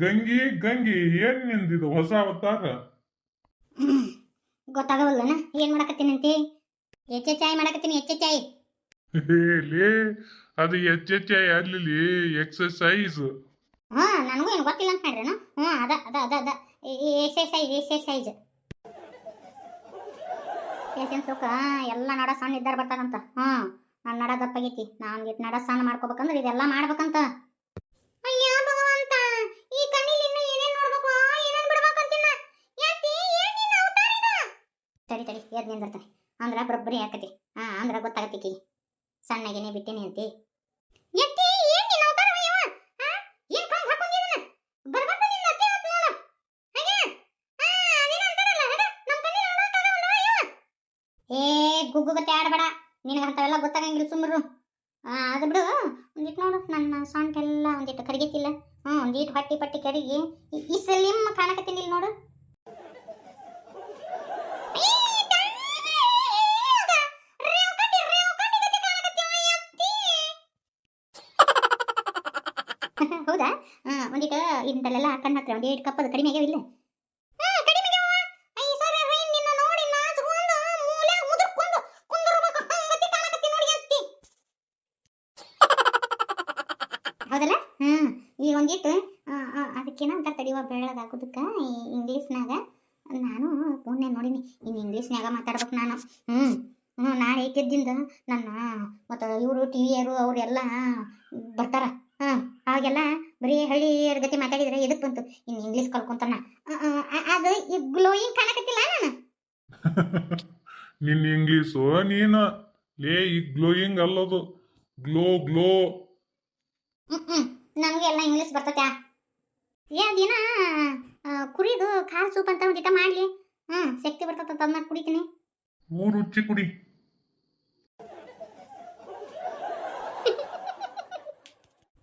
ಗಂಗಿ ಗಂಗಿ ಏನ್ ನಿಂದಿದು? ಹೊಸ ಅವತಾರ? ಗೊತ್ತಾಗವಲ್ಲನ ಏನ್ ಮಾಡಕತ್ತೀನಂತಿ? ಎಚ್ಚೆಚ್ಚಾಯಿ ಚಾಯ್ ಮಾಡಕತ್ತೀನಿ ಎಚ್ಚೆ ಚಾಯ್ ಲೇ ಅದು ಎಚ್ಚೆಚ್ಚಾಯಿ ಅಲ್ಲಿ ಎಕ್ಸರ್ಸೈಸ್ ಹಾ ನನಗೂ ಏನು ಗೊತ್ತಿಲ್ಲ ಅಂತ ಮಾಡ್ರೇನು? ಹ್ಞೂ ಅದ ಅದ ಅದ ಅದ. ಎಕ್ಸರ್ಸೈಸ್ ಎಕ್ಸರ್ಸೈಸ್ ಪೇಷನ್ಸ್ ಸುಖ ಎಲ್ಲ ನಡ ಸಣ್ಣ ಇದ್ದಾರ ಬರ್ತಾರಂತ. ಹ್ಞೂ ನನ್ನ ನಡ ದಪ್ಪಾಗೈತಿ ನಾನು ಇದು ನಡ ಸಣ್ಣ ಮಾಡ್ಕೋಬೇಕಂದ್ರೆ ಇದೆಲ್ಲ ಮಾಡ್ಬೇಕಂತ ಅಯ್ಯ ಭಗವಂತ ಈ ಕಣ್ಣಿಲಿ ಇನ್ನು ಏನೇನ್ ನೋಡ್ಬೇಕು ಏನೇನ್ ಬಿಡ್ಬೇಕಂತಿನ ಯಾತಿ ಏನ್ ನಿನ್ನ ಅವತಾರ ಇದು? ತಡಿ ತಡಿ ಎದ್ ನಿಂದಿರ್ತಾನೆ ಅಂದ್ರ ಬರೋಬ್ಬರಿ ಹಾಕತಿ ಹಾ, ಅಂದ್ರ ಕಿ ಸಣ್ಣಗೇನೆ ಬಿಟ್ಟಿನಿ ಅಂತಿ. ಎತ್ತಿ? ಏ, ಗುಗ್ಗು ಗತ್ತೆ ಆಡಬೇಡ. ನಿನಗೆ ಅಂತವೆಲ್ಲ ಗೊತ್ತಾಗಂಗಿಲ್ಲ ಸುಮ್ಮರು ಅದು ಬಿಡು. ಒಂದಿಟ್ಟು ನೋಡು, ನನ್ನ ಸೊಂಟೆಲ್ಲ ಒಂದಿಟ್ಟು ಕರಿಗೆತ್ತಿಲ್ಲ. ಹ್ಞೂ ಒಂದಿಟ್ಟು ಹೊಟ್ಟಿ ಪಟ್ಟಿ ಕರಿಗಿ. ಈ- ಸಲಿಮ್ ಕಾಣಕತ್ತೀನಿ ನೋಡು. ಹೌದಾ? ಇಂದಲ್ಲೆಲ್ಲ ಇಂತಲ್ಲೆಲ್ಲ ಕಣ್ಣ ಹತ್ರ ಒಂದಿಟ್ಟು ಕಪ್ಪದ ಕಡಿಮೆ ಆಗ್ಯಾವ. ಅತ್ತಿ. ಹೌದಲ್ಲ? ಹ್ಮ್ ಈ ಒಂದಿಟ್ಟು ಅದಕ್ಕೇನೋ ಅಂತ ತಡಿವ ಬೆಳ್ಳಗಾಗೋದಕ್ಕ ಇಂಗ್ಲೀಷ್ನಾಗ. ನಾನು ಫೋನ್ಯಾಗ ನೋಡಿನಿ ಇನ್ನು ಇಂಗ್ಲೀಷ್ನ್ಯಾಗ ಮಾತಾಡ್ಬೇಕು ನಾನು. ಹ್ಮ್ ಹ್ಞೂ ನಾಳೆ ಕೆದ್ದಿಂದ ನನ್ನ, ಮತ್ತು ಇವರು ಟಿ ವಿಯರು ಅವರೆಲ್ಲ ಬರ್ತಾರ. ಹಾಂ ಆಗೆಲ್ಲ ಬರೀ ಹಳ್ಳಿಯರ ಗತಿ ಮಾತಾಡಿದ್ರೆ ಎದಕ್ಕೆ ಬಂತು? ಇನ್ನು ಇಂಗ್ಲೀಷ್ ಕಲ್ಕೊಂತಾನ. ಅದು ಈ ಗ್ಲೋಯಿಂಗ್ ಕಾಣಕತ್ತಿಲ್ಲ ನಾನು. ನಿನ್ ಇಂಗ್ಲೀಷು ನೀನು? ಲೇ ಈ ಗ್ಲೋಯಿಂಗ್ ಅಲ್ಲದು. ಗ್ಲೋ ಗ್ಲೋ ನಮ್ಗೆ ನನಗೆ ಎಲ್ಲ ಇಂಗ್ಲೀಷ್ ಬರ್ತತ್ಯಾ? ಏ ದಿನ ಕುರಿದು ಖಾರ ಸೂಪ್ ಅಂತ ಒಂದಿಟ ಮಾಡ್ಲಿ. ಹ್ಮ್ ಶಕ್ತಿ ಬರ್ತದ ಅದನ್ನ ಕುಡಿತೀನಿ. ಊರು ರುಚಿ ಕುಡಿ.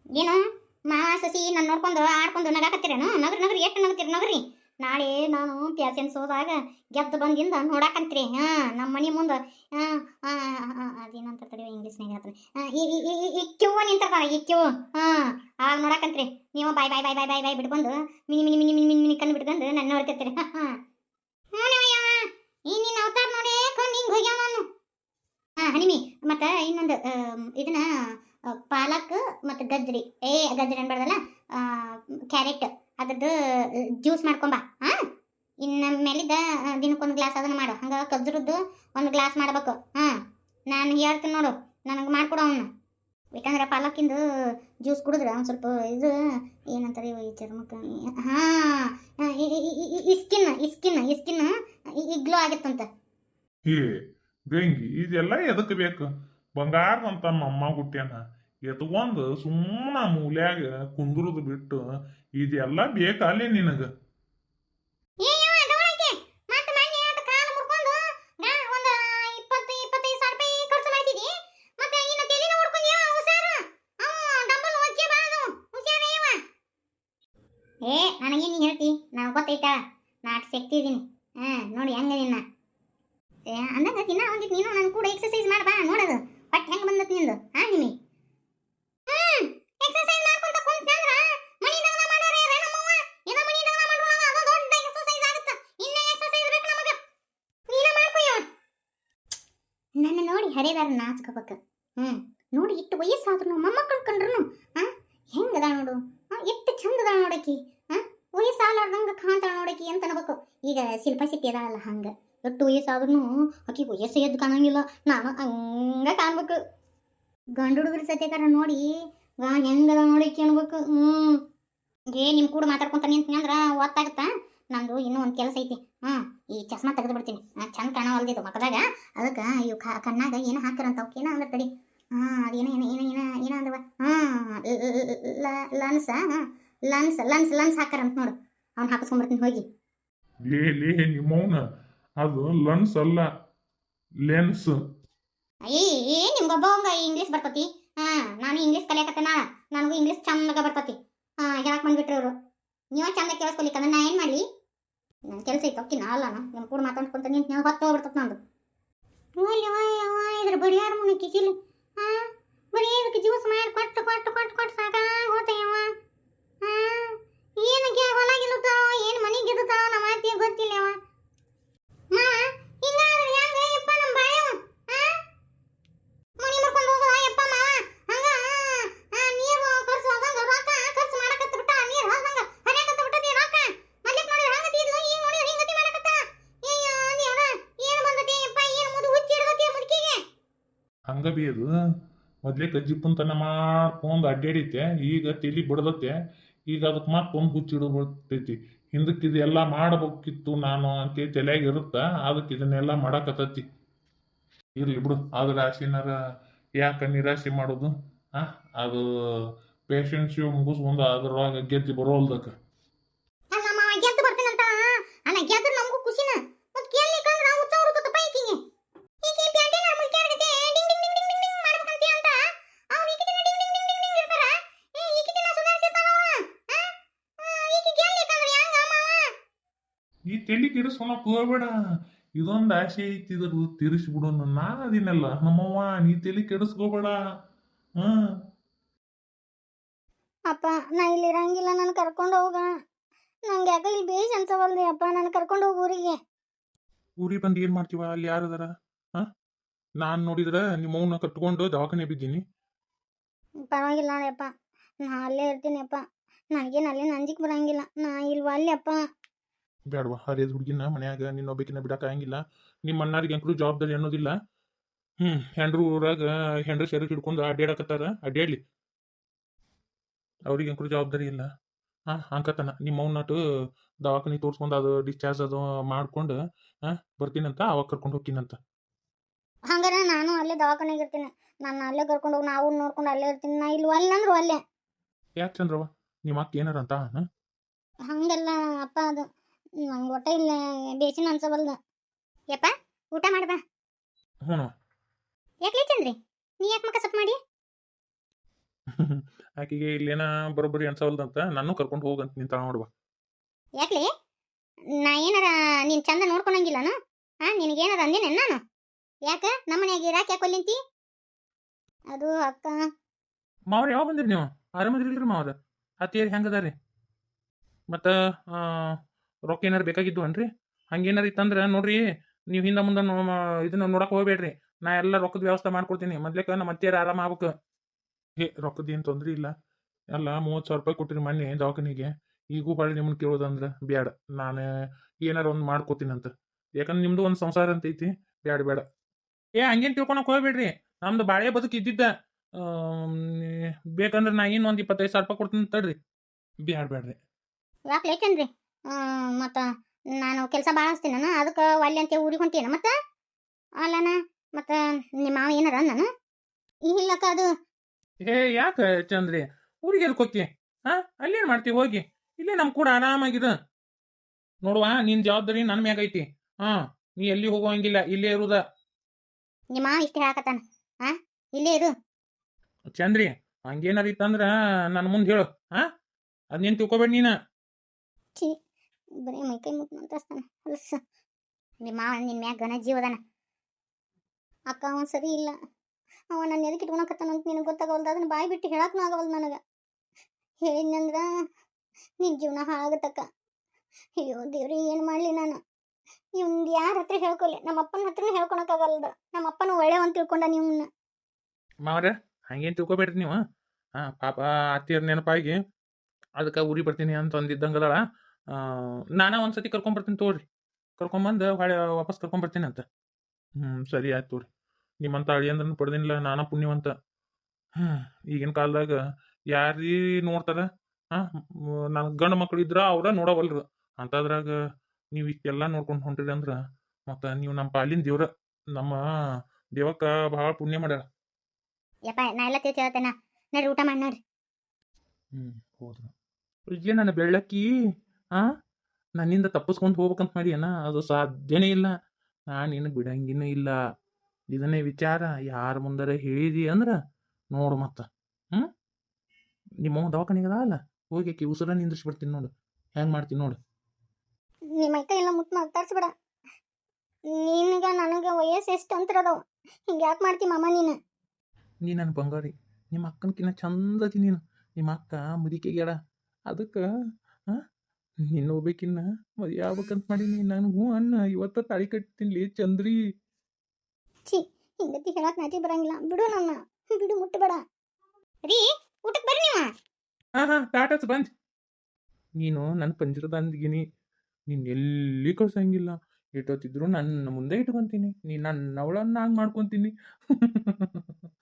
ಏನು? ಮಾವ ಸಸಿ, ನಾನು ನೋಡ್ಕೊಂಡು ಆಡ್ಕೊಂಡು ನಗಾಕತ್ತೀರೇನು? ನಗರಿ ನಗರಿ, ಎಷ್ಟು ನಗತ್ತೀರಿ ನಗರಿ. ನಾಳೆ ನಾನು ಪ್ಯಾಸೆನ್ಸ್ ಹೋದಾಗ ಗೆದ್ದು ಬಂದಿಂದ ನೋಡಾಕಂತ್ರಿ. ಹಾ ನಮ್ಮ ಮನೆ ಮುಂದೆ ಅದೇನಂತ ತಡಿವ ಇಂಗ್ಲೀಷ್ನಾಗ ಹೇಳ್ತಾರೆ ಈ ಕ್ಯೂ ನಿಂತಿರ್ತಾರ ಈ ಕ್ಯೂ. ಹಾ, ಆಗ ನೋಡಾಕಂತ್ರಿ. ನೀವು ಬಾಯ್ ಬಾಯ್ ಬಾಯ್ ಬಾಯ್ ಬಾಯ್ ಬಾಯ್ ಬಿಟ್ಕೊಂಡು ಮಿನಿ ಮಿನಿ ಮಿನಿ ಮಿನಿ ಮಿನಿ ಮಿನಿ ಕಣ್ಣು ಬಿಟ್ಕೊಂಡು ನನ್ನ ನೋಡ್ತಿರ್ತೀರಿ. ಹಾ ಹಾ. ನಿನ್ನ ಅವತಾರ ನೋಡಿ ಹಿಂಗೆ ಹಾ, ಹನಿಮಿ, ಮತ್ತು ಇನ್ನೊಂದು ಇದನ್ನ ಪಾಲಕ್ ಮತ್ತು ಗಜ್ರಿ ಏ ಗಜ್ರಿ ಅನ್ಬಾರ್ದಲ್ಲ ಕ್ಯಾರೆಟ್, ಅದ್ರದ್ದು ಜ್ಯೂಸ್ ಮಾಡ್ಕೊಂಬಾ ಹಾಂ ಇನ್ನು ಮೇಲಿದ್ದ ದಿನಕ್ಕೊಂದು ಗ್ಲಾಸ್ ಅದನ್ನ ಮಾಡು. ಹಂಗೆ ಕಜ್ರದ್ದು ಒಂದು ಗ್ಲಾಸ್ ಮಾಡ್ಬೇಕು. ಹಾಂ? ನಾನು ಹೇಳ್ತೀನಿ ನೋಡು. ನನಗೆ ಮಾಡ್ಕೊಡು ಅವನ್ನ ಬೇಕಂದ್ರೆ ಪಾಲಕ್ಕಿಂದು ಜ್ಯೂಸ್ ಕುಡಿದ್ರೆ ಒಂದು ಸ್ವಲ್ಪ ಇದು, ಏನಂತಾರೆ ಈ ಚರ್ಮಕ್ಕೆ ಹಾಂ ಇಸ್ಕಿನ್ ಇಸ್ಕಿನ್ ಇಸ್ಕಿನ್ ಇಗ್ಲೋ ಆಗಿತ್ತಂತ. ಹೇ ಬೆಂಗಿ ಇದೆಲ್ಲ ಎದಕ್ಕೆ ಬೇಕು? ಬಂಗಾರದಂತ ನಮ್ಮ ಹುಟ್ಟ್ಯಾನ. ಎತ್ಕೊಂಡು ಸುಮ್ಮನ ಮೂಲ್ಯಾಗ ಕುಂದ್ರದು ಬಿಟ್ಟು ಇದೆಲ್ಲ ಬೇಕಲ್ಲಿ ನಿನಗ. ಏ ನನಗೇನು ಹೇಳ್ತಿ. ನಾನು ಗೊತ್ತೈತಾ. ನಾಟ್ ಶಕ್ತಿ ಹಾಂ ನೋಡಿ ಹೆಂಗ ನಿನ್ನ. ಅಂದಾಗ ದಿನ ಒಂದಿಟ್ಟು ನೀನು ನನ್ನ ಕೂಡ ಎಕ್ಸರ್ಸೈಸ್ ಮಾಡ ಬಾ, ನೋಡೋದು. ಬಟ್ ಹೆಂಗ್ ಬಂದತ್ ನಿಂದು? ಹಾ, ನಿಮಿ? ನನ್ನ ನೋಡಿ ಹರಿದಾರ ನಾಚ್ಕೋಬೇಕು ಹ್ಞೂ ನೋಡಿ ಇಟ್ಟು ವಯಸ್ಸಾದ್ರು ಮೊಮ್ಮಕ್ಕಳು ಕಂಡ್ರು ಹಾ ಹೆಂಗದ ನೋಡು? ಎಷ್ಟು ಚಂದದ ನೋಡಕಿ, ಹಾಂ, ವಯಸ್ಸಾಲಾರ್ದಂಗೆ ಕಾಣ್ತಾಳ ನೋಡಕಿ ಅಂತ ಅನ್ಬೇಕು. ಈಗ ಶಿಲ್ಪ ಸಿಟ್ಟಿ ಅದಾಳಲ್ಲ ಹಂಗ. ಎಷ್ಟು ವಯಸ್ಸಾದ್ರೂ ಆಕಿ ವಯಸ್ಸು ಎದ್ದು ಕಾಣಂಗಿಲ್ಲ. ನಾನು ಹಂಗ ಕಾಣ್ಬೇಕು. ಗಂಡು ಹುಡುಗರು ಸತ್ಯಕಾರ ನೋಡಿ ಹೆಂಗದ ನೋಡಿ ಕೇಳ್ಬೇಕು ಹ್ಞೂ ಏ ನಿಮ್ಮ ಕೂಡ ಮಾತಾಡ್ಕೊಂತ ನಿಂತೀನಿ ಅಂದ್ರೆ ಒತ್ತಾಗುತ್ತಾ ನಂದು ಇನ್ನೂ ಒಂದು ಕೆಲಸ ಐತಿ. ಹಾಂ, ಈ ಚಸ್ಮಾ ತೆಗೆದು ಬಿಡ್ತೀನಿ. ಚಂದ ಕಾಣವಲ್ದಿದ್ದು ಮಕ್ಕದಾಗ ಅದಕ್ಕೆ ಇವು ಕಣ್ಣಾಗ ಏನು ಹಾಕಿರಂತ ಅವಕ್ಕೆ ಏನೋ ಅಂದ್ರೆ ತಡಿ. ಹಾಂ ಅದೇನೋ ಏನೋ ಏನೋ ಏನೋ ಏನೋ ಅಂದವ ಹಾಂ ಲನ್ಸ್ ಲನ್ಸ್ ಲನ್ಸ್ ಲನ್ಸ್ ಹಾಕಾರಂತ ನೋಡು. ಅವ್ನು ಹಾಕಿಸ್ಕೊಂಬರ್ತೀನಿ ಹೋಗಿ. ಲೇ ಲೇ, ನಿಮ್ಮವನ. ಅದು ಲನ್ಸ್ ಅಲ್ಲ ಲೆನ್ಸ್ ಏ ಏ ನಿಮ್ಗೊಬ್ಬವಂಗ ಇಂಗ್ಲೀಷ್ ಬರ್ತತಿ. ಹಾ, ನಾನು ಇಂಗ್ಲೀಷ್ ಕಲಿಯಕತ್ತೆ ನಾ ನನಗೂ ಇಂಗ್ಲೀಷ್ ಚಂದಾಗ ಬರ್ತತಿ. ಹಾ, ಹೇಳಕ್ ಬಂದ್ಬಿಟ್ರಿ ಅವರು ನೀವ ಚಂದ ಕೇಳಿಸ್ಕೊಲಿಕ್ಕಂದ್ರೆ ನಾ ಏನು ಮಾಡಲಿ? ನನ್ನ ಕೆಲಸ ಐತೆ ಅಕ್ಕಿ ಅಲ್ಲ ನಿಮ್ಮ ಕೂಡ ಮಾತಾಡ್ಕೊಂತ ನಿಂತು ನೀವು ಹೊತ್ತು ಹೋಗ್ಬಿಡ್ತತ್ ನಂದು. ಇದ್ರ ಬಡಿಯಾರ ಮುನಿ ಕಿಸಿಲಿ. ಹಾ ಬರೀ ಇದಕ್ಕೆ ಜ್ಯೂಸ್ ಮಾಡಿ ಕೊಟ್ಟು ಕೊಟ್ಟು ಕೊಟ್ಟು ಕೊಟ್ಟು ಸಾಕಾಗಿ ಹೋತಯ್ಯವ ಹಾ, ಏನಕ್ಕೆ ಹೊಲ ಗೆಲ್ಲುತ್ತಾವ ಏನು ಮನೆ ಗೆಲ್ಲುತ್ತಾವ ನಮ್ಮ ಅತ್ತೆ ಗೊತ್ತಿಲ್ಲ ಅವ ಮಾ ಹಿಂಗಾದ್ರೆ ಹೆಂಗ ಬಿ ಅದು ಮೊದ್ಲೇ ಕಜ್ಜಿಪ್ಪಂತನ ಮಾಡ್ಕೊಂಡು ಅಡ್ಡಾಡಿತ್ತೆ ಈಗ ತಲಿ ಬಿಡದತ್ತೆ ಈಗ ಅದಕ್ಕೆ ಮತ್ತೊಂದು ಹುಚ್ಚಿಡು ಬರ್ತೈತಿ ಹಿಂದಕ್ಕೆ ಇದೆಲ್ಲ ಮಾಡಬೇಕಿತ್ತು ನಾನು ಅಂತ ತಲೆಯಾಗ ಇರುತ್ತ? ಅದಕ್ಕೆ ಇದನ್ನೆಲ್ಲ ಮಾಡಕತ್ತತಿ. ಇರ್ಲಿ ಬಿಡು. ಅದು ರಾಶಿನಾರ ಯಾಕೆ ನಿರಾಶೆ ಮಾಡೋದು? ಆ? ಅದು ಪೇಷನ್ಸ್ ಮುಗಿಸ್ಕೊಂಡು ಅದ್ರೊಳಗೆ ಗೆದ್ದು ಬರೋಲ್ದಕ್ಕೆ ತಲೆ ಕೆಡಿಸ್ಕೊಳಕ್ ಹೋಗ್ಬೇಡ ಇದೊಂದು ಆಸೆ ಐತಿ ಇದ್ರದ್ದು ತೀರಿಸ್ಬಿಡು ನಾ ಅದಿನಲ್ಲ ನಮ್ಮವ್ವ ನೀ ತಲೆ ಕೆಡಿಸ್ಕೋಬೇಡ. ಹಾ. ಅಪ್ಪ ನಾ ಇಲ್ಲಿ ಇರಂಗಿಲ್ಲ. ನಾನು ಕರ್ಕೊಂಡು ಹೋಗ. ನಂಗೆ ಯಾಕೆ ಇಲ್ಲಿ ಬೇಜ್ ಅನ್ಸವಲ್ರಿ ಅಪ್ಪ. ನಾನು ಕರ್ಕೊಂಡು ಹೋಗು ಊರಿಗೆ. ಊರಿಗೆ ಬಂದು ಏನು ಮಾಡ್ತೀವ? ಅಲ್ಲಿ ಯಾರದಾರ ಹಾ? ನಾನು ನೋಡಿದ್ರೆ ನಿಮ್ಮ ಅವ್ನ ಕಟ್ಕೊಂಡು ದವಾಖಾನೆ ಬಿದ್ದೀನಿ. ಪರವಾಗಿಲ್ಲ ಅಪ್ಪ. ನಾ ಅಲ್ಲೇ ಇರ್ತೀನಿ ಅಪ್ಪ. ನನಗೇನು ಅಲ್ಲೇ ನಂಜಿಕ್ ಬರಂಗಿಲ್ಲ. ನಾ ಇಲ್ವಾ ಅಲ್ಲಿ ಅಪ್ಪ? ಬೇಡವಾ ಹರಿಯದ ಹುಡುಗಿನ ಮನ್ಯಾಗ ನಿನ್ನ ಒಬ್ಬಕಿನ ಬಿಡಕ್ಕಾಗಂಗಿಲ್ಲ ನಿಮ್ಮ ಅಣ್ಣಾರಿಗೆ ಅಂಕರು ಜವಾಬ್ದಾರಿ ಅನ್ನೋದಿಲ್ಲ. ಹ್ಞೂ ಹೆಂಡ್ರು ಊರಾಗ ಹೆಂಡ್ರು ಸೇರಿ ಹಿಡ್ಕೊಂಡು ಅಡ್ಡಾಡಕತ್ತಾರ ಅಡ್ಡಾಡ್ಲಿ ಅವ್ರಿಗೆ ಅಂಕರು ಜವಾಬ್ದಾರಿ ಇಲ್ಲ. ಹಾಂ ಅಂಕತನ ನಿಮ್ಮ ನಾಟು ದವಾಖಾನೆ ತೋರಿಸ್ಕೊಂಡು ಅದು ಡಿಸ್ಚಾರ್ಜ್ ಅದು ಮಾಡ್ಕೊಂಡು ಹಾಂ ಬರ್ತೀನಂತ ಅವಾಗ ಕರ್ಕೊಂಡು ಹೋಗ್ತೀನಂತ. ಹಂಗಾರೆ ನಾನು ಅಲ್ಲೇ ದವಾಖಾನೆಗೆ ಇರ್ತೀನಿ. ನಾನು ಅಲ್ಲೇ ಕರ್ಕೊಂಡು ಹೋಗಿ ನಾವು ನೋಡ್ಕೊಂಡು ಅಲ್ಲೇ ಇರ್ತೀನಿ. ನಾ ಇಲ್ಲಿ ಅಲ್ಲ ಅಂದ್ರು ಅಲ್ಲೇ. ಯಾಕೆ ಚಂದ್ರವ್ವ? ನಿಮ್ಮ ಅಕ್ಕ ಏನಾರ ಅಂತ ಹಾಂ ಹಂಗೆಲ್ಲ ಅಪ್ಪ ಅದು ನಂಗೆ ಒಟ್ಟ ಇಲ್ಲ ಬೇಸಿನ ಅನ್ಸವಲ್ದು ಯಪ್ಪ ಊಟ ಮಾಡ್ಬಾ ಹ್ಞೂ ಯಾಕೆ ಚಂದ್ರಿ ನೀ ಯಾಕೆ ಮಕ್ಕ ಸಪ್ ಮಾಡಿ? ಆಕಿಗೆ ಇಲ್ಲೇನ ಬರೋಬ್ಬರಿ ಅನ್ಸವಲ್ದಂತ ನಾನು ಕರ್ಕೊಂಡು ಹೋಗಂತ ನಿಂತ ನೋಡ್ಬಾ ಯಾಕ್ಲಿ ನಾ ಏನಾರ ನೀನ್ ಚಂದ ನೋಡ್ಕೊಳಂಗಿಲ್ಲನು? ನಿನಗೆ ನಿನಗೇನಾರ ಅಂದಿನ ನಾನು? ಯಾಕ? ನಮ್ಮ ಮನ್ಯಾಗ ಇರಾಕ್ ಯಾಕೆ ಒಲ್ಲಿಂತಿ? ಅದು ಅಕ್ಕ. ಮಾವ್ರ ಯಾವಾಗ ಬಂದಿರಿ ನೀವು? ಆರಾಮದಿರಿಲ್ರಿ ಮಾವ್ರ? ಅತ್ತಿಯರಿ ಹೆಂಗದಾರಿ ಮತ್ತು ರೊಕ್ಕ ಏನಾರು ಬೇಕಾಗಿದ್ದು ಅನ್ರಿ ಹಂಗೇನಾರು ಇತ್ತಂದ್ರೆ ನೋಡ್ರಿ, ನೀವು ಹಿಂದೆ ಮುಂದೆ ಇದನ್ನ ನೋಡಕ್ಕೆ ಹೋಗ್ಬೇಡ್ರಿ. ನಾ ಎಲ್ಲ ರೊಕ್ಕದ ವ್ಯವಸ್ಥೆ ಮಾಡ್ಕೊಡ್ತೀನಿ. ಮೊದ್ಲೇಕ ನಮ್ಮ ಅತ್ತಿಯರು ಆರಾಮ ಆಗ್ಬೇಕು. ಹೇ, ರೊಕ್ಕದ ಏನು ತೊಂದ್ರೆ ಇಲ್ಲ. ಎಲ್ಲ ಮೂವತ್ತು ಸಾವಿರ ರೂಪಾಯಿ ಕೊಟ್ಟಿರಿ ಮೊನ್ನೆ ದವಾಖಾನಿಗೆ. ಈಗೂ ಹೊಳ್ಳಿ ನಿಮ್ಮನ್ನ ಕೇಳೋದಂದ್ರೆ ಬೇಡ ನಾನು ಏನಾರು ಒಂದು ಮಾಡ್ಕೋತೀನಂತ ಯಾಕಂದ್ರೆ ನಿಮ್ಮದು ಒಂದು ಸಂಸಾರ ಅಂತ ಐತಿ. ಬೇಡ ಬೇಡ ಏ, ಹಂಗೇನು ತಿಳ್ಕೊಳಕ್ಕೆ ಹೋಗ್ಬೇಡ್ರಿ. ನಮ್ದು ಬಾಳೆ ಬದುಕು ಇದ್ದಿದ್ದ. ಬೇಕಂದ್ರೆ ನಾ ಇನ್ನೊಂದು ಒಂದು ಇಪ್ಪತ್ತೈದು ಸಾವಿರ ರೂಪಾಯಿ ಕೊಡ್ತೀನಿ ತಡ್ರಿ ಬ್ಯಾಡ ಯಾಕೆ ಚಂದ್ರಿ ಮತ್ತ ನಾನು ಕೆಲಸ ಭಾಳ ಹಚ್ತೀನ ಅದಕ್ಕೆ ಒಲ್ಲೆ ಅಂತ ಊರಿಗೆ ಹೊಂಟೀನ ಮತ್ತೆ? ಅಲ್ಲನ ಮತ್ತೆ ನಿಮ್ಮ ಮಾವ ಏನಾರ ನಾನು ಇಲ್ಲಕ್ಕ ಅದು. ಏ ಯಾಕೆ ಚಂದ್ರಿ ಊರಿಗೆ ಎದಕ್ಕೆ ಹೋಗ್ತಿ? ಹಾ ಅಲ್ಲೇನು ಮಾಡ್ತೀವಿ ಹೋಗಿ? ಇಲ್ಲೇ ನಮ್ಮ ಕೂಡ ಆರಾಮಾಗಿದ. ನೋಡುವ ನಿನ್ನ ಜವಾಬ್ದಾರಿ ನನ್ನ ಮ್ಯಾಗ ಐತಿ. ಹಾ ನೀ ಎಲ್ಲಿ ಹೋಗೋಂಗಿಲ್ಲ ಇಲ್ಲೇ ಇರುದ. ನಿಮ್ಮ ಮಾವ ಇಷ್ಟ ಹೇಳಕತ್ತಾನ ಹಾ ಇಲ್ಲೇ ಇರು. ಚಂದ್ರಿ ಹಂಗೇನಾರ ಇತ್ತಂದ್ರ ನನ್ನ ಮುಂದೆ ಹೇಳು ಹಾ ಅದ್ನೇನು ತಿಳ್ಕೊಬೇಡ ನೀನ. ಬರೀ ಮೈಕೈ ಮುಟ್ಟು ಮಂತಾಸ್ತಾನ ಅಲ್ಸ. ನಿಮ್ಮ ಮಾವ ನಿನ್ನ ಮ್ಯಾಗ ಘನ ಜೀವದಾನ ಅಕ್ಕ ಅವ ಸರಿ ಇಲ್ಲ. ಅವ ನನ್ನ ಎದಕ್ಕೆ ಇಟ್ಕೊಳಕತ್ತಾನ ಅಂತ ನಿನಗೆ ಗೊತ್ತಾಗವಲ್ದು? ಅದನ್ನ ಬಾಯಿ ಬಿಟ್ಟು ಹೇಳಕ್ಕೂ ಆಗವಲ್ದು ನನಗೆ. ಹೇಳಿದ್ನಂದ್ರ ನಿನ್ನ ಜೀವನ ಹಾಳಾಗತ್ತಕ್ಕ. ಅಯ್ಯೋ ದೇವ್ರಿ, ಏನು ಮಾಡಲಿ ನಾನು? ಇವ್ನ ಯಾರ ಹತ್ರ ಹೇಳ್ಕೊಲಿ? ನಮ್ಮ ಅಪ್ಪನ ಹತ್ರನೂ ಹೇಳ್ಕೊಳಕ್ಕಾಗಲ್ದು ನಮ್ಮ ಅಪ್ಪನ ಒಳ್ಳೆಯವಂತ ತಿಳ್ಕೊಂಡ ನಿಮ್ಮನ್ನ ಮಾವ್ರ, ಹಂಗೇನು ತಿಳ್ಕೊಬೇಡ್ರಿ ನೀವು. ಹಾಂ, ಪಾಪ ಅತ್ತಿಯವ್ರ ನೆನಪಾಗಿ ಅದಕ್ಕೆ ಊರಿಗೆ ಬರ್ತೀನಿ ಅಂತ ಅಂದಿದ್ದಂಗದಾಳ ನಾನ ಒಂದ್ಸತಿ ಕರ್ಕೊಂಬರ್ತೀನಿ ತೋರಿ ಕರ್ಕೊಂಬಂದು ಹೊಳೆ ವಾಪಸ್ ಕರ್ಕೊಂಬರ್ತೀನಿ ಅಂತ. ಹ್ಞೂ ಸರಿ ಆಯ್ತು ತೋರಿ ನಿಮ್ಮಂತ ಅಳಿಯಂದ್ರನ್ನ ಪಡೆದಿನಿಲ್ಲ ನಾನಾ ಪುಣ್ಯವಂತ. ಹ್ಞೂ ಈಗಿನ ಕಾಲದಾಗ ಯಾರೀ ನೋಡ್ತಾರ? ಹಾಂ ನನ್ನ ಗಂಡು ಮಕ್ಳು ಇದ್ರ ಅವ್ರ ನೋಡವಲ್ರು. ಅಂಥದ್ರಾಗ ನೀವು ಇಷ್ಟೆಲ್ಲ ನೋಡ್ಕೊಂಡು ಹೊಂಟಿರಿ ಅಂದ್ರೆ ಮತ್ತು ನೀವು ನಮ್ಮ ಪಾಲಿನ ದೇವ್ರ. ನಮ್ಮ ದೇವಕ್ಕ ಭಾಳ ಪುಣ್ಯ ಮಾಡ್ಯಾರ ಯಪ್ಪ ನಾ ಎಲ್ಲ ತಿಳ್ತಿ ಹೇಳ್ತೇನ. ನಡ್ರಿ ಊಟ ಮಾಡಿ ನೋಡ್ರಿ. ಹ್ಮ್ ಹೋದ್ರು. ಈಗ ನನ್ನ ಬೆಳ್ಳಕ್ಕಿ. ಆ? ನನ್ನಿಂದ ತಪ್ಪಿಸ್ಕೊಂಡು ಹೋಗ್ಬೇಕಂತ ಮಾಡಿಯನ? ಅದು ಸಾಧ್ಯನೇ ಇಲ್ಲ. ನಾನು ನಿನ್ನ ಬಿಡಂಗಿನೂ ಇಲ್ಲ. ಇದನ್ನೇ ವಿಚಾರ. ಯಾರ ಮುಂದರ ಹೇಳಿದಿ ಅಂದ್ರೆ ನೋಡು ಮತ್ತೆ. ಹ್ಞೂ ನಿಮ್ಮ ದವಾಖಾನಿಗೆ ಅಲ್ಲ ಹೋಗಿ ಆಕಿ ಉಸಿರ ನಿಂದ್ರಿಸ್ಬಿಡ್ತೀನಿ ನೋಡು. ಹೆಂಗೆ ಮಾಡ್ತೀನಿ ನೋಡು. ನಿಮ್ಮ ಅಕ್ಕ ಎಲ್ಲ ಮುಟ್ಟು ಮಾತಾಡ್ಸ್ಬೇಡ ನಿನಗ ನನಗೆ ವಯಸ್ಸು ಎಷ್ಟು ಅಂತರ ಅದಾವ. ಹಿಂಗೆ ಯಾಕೆ ಮಾಡ್ತಿ ಮಾಮ ನೀನು? ನೀ ನನ್ನ ಬಂಗಾರಿ. ನಿಮ್ಮ ಅಕ್ಕನಕಿನ್ನ ಚಂದ ನೀನು. ನಿಮ್ಮ ಅಕ್ಕ ಮುದಿಕೆಗ್ಯಾಳ. ಅದಕ್ಕೆ ನಿನ್ನ ಹೋಗ್ಬೇಕಿನ್ನ ಮದುವೆ ಆಗ್ಬೇಕಂತ ಮಾಡೀನಿ. ನಾನು ಹ್ಞೂ ಅಣ್ಣ ಇವತ್ತ ತಾಳಿ ಕಟ್ತೀನಿ ಚಂದ್ರಿ. ಛೀ ಹಿಂಗತಿ ಹೇಳಕ್ ನಾಟಿ ಬರಂಗಿಲ್ಲ. ಬಿಡು ನನ್ನ. ಬಿಡು ಮುಟ್ಟಬೇಡ. ರೀ ಊಟಕ್ಕೆ ಬರ್ರಿ ನೀವು? ಹಾಂ ಹಾಂ ಟಾಟಾಸ್ ಬಂದ್ ನೀನು ನನ್ನ ಪಂಜರದಂದಿಗಿನಿ ನೀನು ಎಲ್ಲಿ ಕಳ್ಸಂಗಿಲ್ಲ. ಇಟ್ಟೋತಿದ್ರು ನನ್ನ ಮುಂದೆ ಇಟ್ಕೊಂತೀನಿ. ನೀ ನನ್ನ ಅವಳನ್ನ ಹಂಗೆ ಮಾಡ್ಕೊತೀನಿ.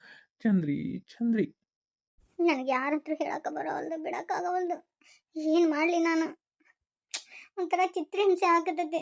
ಚಂದ್ರಿ ಚಂದ್ರಿ. ನನಗೆ ಯಾರ ಹತ್ರ ಹೇಳಕ್ಕೆ ಬರೋವಲ್ದು ಬಿಡಕ್ಕಾಗವಲ್ದು ಏನು ಮಾಡಲಿ ನಾನು? ಒಂಥರ ಚಿತ್ರಹಿಂಸೆ ಆಗತೈತಿ